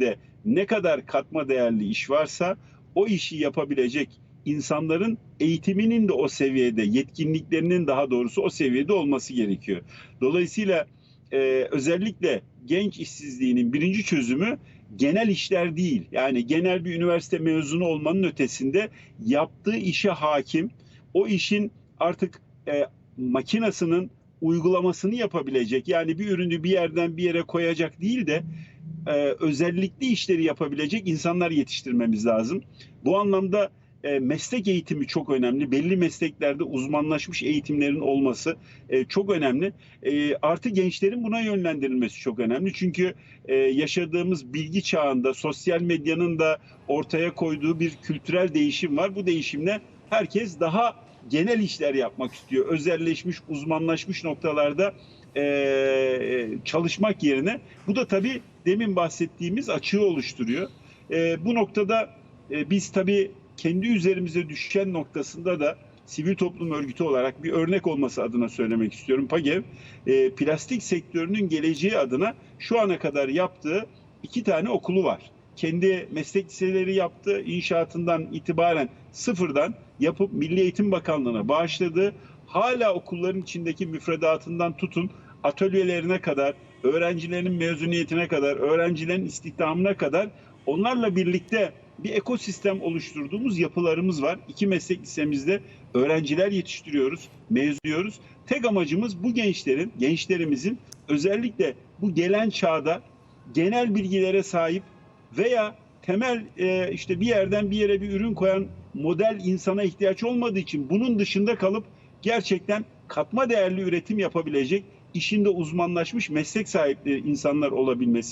de ne kadar katma değerli iş varsa o işi yapabilecek insanların eğitiminin de o seviyede, yetkinliklerinin daha doğrusu o seviyede olması gerekiyor. Dolayısıyla e, özellikle genç işsizliğinin birinci çözümü genel işler değil. Yani genel bir üniversite mezunu olmanın ötesinde yaptığı işe hakim, o işin artık e, makinasının uygulamasını yapabilecek. Yani bir ürünü bir yerden bir yere koyacak değil de e, özellikli işleri yapabilecek insanlar yetiştirmemiz lazım. Bu anlamda e, meslek eğitimi çok önemli. Belli mesleklerde uzmanlaşmış eğitimlerin olması e, çok önemli. E, artı gençlerin buna yönlendirilmesi çok önemli. Çünkü e, yaşadığımız bilgi çağında sosyal medyanın da ortaya koyduğu bir kültürel değişim var. Bu değişimle herkes daha genel işler yapmak istiyor. Özelleşmiş, uzmanlaşmış noktalarda e, çalışmak yerine bu da tabii demin bahsettiğimiz açığı oluşturuyor. E, bu noktada e, biz tabii kendi üzerimize düşen noktasında da sivil toplum örgütü olarak bir örnek olması adına söylemek istiyorum. PAGEV e, plastik sektörünün geleceği adına şu ana kadar yaptığı iki tane okulu var. Kendi meslek liseleri yaptı. İnşaatından itibaren sıfırdan yapıp Milli Eğitim Bakanlığı'na bağışladı. Hala okulların içindeki müfredatından tutun atölyelerine kadar, öğrencilerin mezuniyetine kadar, öğrencilerin istihdamına kadar onlarla birlikte bir ekosistem oluşturduğumuz yapılarımız var. İki meslek lisemizde öğrenciler yetiştiriyoruz, mezuniyoruz. Tek amacımız bu gençlerin, gençlerimizin özellikle bu gelen çağda genel bilgilere sahip veya temel e, işte bir yerden bir yere bir ürün koyan model insana ihtiyaç olmadığı için bunun dışında kalıp gerçekten katma değerli üretim yapabilecek işinde uzmanlaşmış meslek sahipleri insanlar olabilmesi